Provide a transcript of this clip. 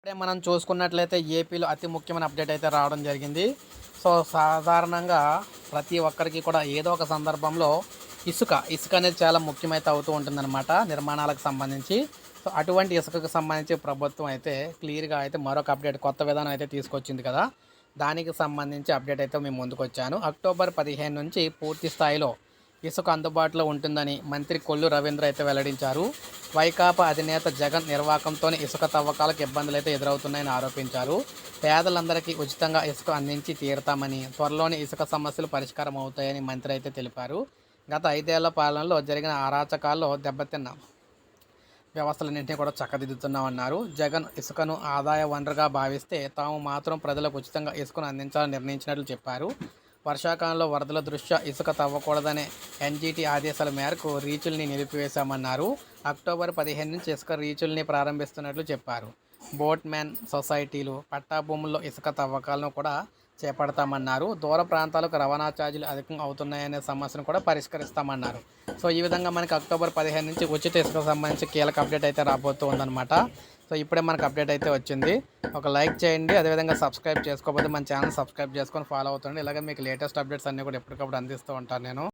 ఇప్పుడే మనం చూసుకున్నట్లయితే ఏపీలో అతి ముఖ్యమైన అప్డేట్ అయితే రావడం జరిగింది. సో సాధారణంగా ప్రతి ఒక్కరికి కూడా ఏదో ఒక సందర్భంలో ఇసుక ఇసుక అనేది చాలా ముఖ్యమైతే అవుతూ ఉంటుందన్నమాట నిర్మాణాలకు సంబంధించి. సో అటువంటి ఇసుకకు సంబంధించి ప్రభుత్వం అయితే క్లియర్గా అయితే మరొక అప్డేట్ కొత్త విధానం అయితే తీసుకొచ్చింది కదా. దానికి సంబంధించి అప్డేట్ అయితే మేము ముందుకు వచ్చాను అక్టోబర్ పదిహేను నుంచి పూర్తి స్థాయిలో ఇసుక అందుబాటులో ఉంటుందని మంత్రి కొల్లు రవీంద్ర అయితే వెల్లడించారు. వైకాపా అధినేత జగన్ నిర్వాకంతోనే ఇసుక తవ్వకాలకు ఇబ్బందులు అయితే ఎదురవుతున్నాయని ఆరోపించారు. పేదలందరికీ ఉచితంగా ఇసుక అందించి తీరుతామని త్వరలోనే ఇసుక సమస్యలు పరిష్కారం అవుతాయని మంత్రి అయితే తెలిపారు. గత ఐదేళ్ళ పాలనలో జరిగిన అరాచకాల్లో దెబ్బతిన్న వ్యవస్థలన్నింటినీ కూడా చక్కదిద్దుతున్నామన్నారు. జగన్ ఇసుకను ఆదాయ వనరుగా భావిస్తే తాము మాత్రం ప్రజలకు ఉచితంగా ఇసుకను అందించాలని నిర్ణయించినట్లు చెప్పారు. వర్షాకాలంలో వరదల దృష్ట్యా ఇసుక తవ్వకూడదనే ఎన్జీటీ ఆదేశాల మేరకు రీచుల్ని నిలిపివేశామన్నారు. అక్టోబర్ పదిహేను నుంచి ఇసుక రీచుల్ని ప్రారంభిస్తున్నట్లు చెప్పారు. బోట్ మ్యాన్ సొసైటీలు పట్టా భూముల్లో ఇసుక తవ్వకాలను కూడా చేపడతామన్నారు. దూర ప్రాంతాలకు రవాణా ఛార్జీలు అధికం అవుతున్నాయనే సమస్యను కూడా పరిష్కరిస్తామన్నారు. సో ఈ విధంగా మనకి అక్టోబర్ పదిహేను నుంచి ఉచిత ఇసుక సంబంధించి కీలక అప్డేట్ అయితే రాబోతుందన్నమాట. సో ఇప్పుడే మనకు అప్డేట్ అయితే వచ్చింది. ఒక లైక్ చేయండి అదేవిధంగా సబ్స్క్రైబ్ చేసుకోకపోతే మన ఛానల్ సబ్స్క్రైబ్ చేసుకొని ఫాలో అవుతుంది ఇలాగే మీకు లేటెస్ట్ అప్డేట్స్ అన్నీ కూడా ఎప్పటికప్పుడు అందిస్తూ ఉంటాను నేను.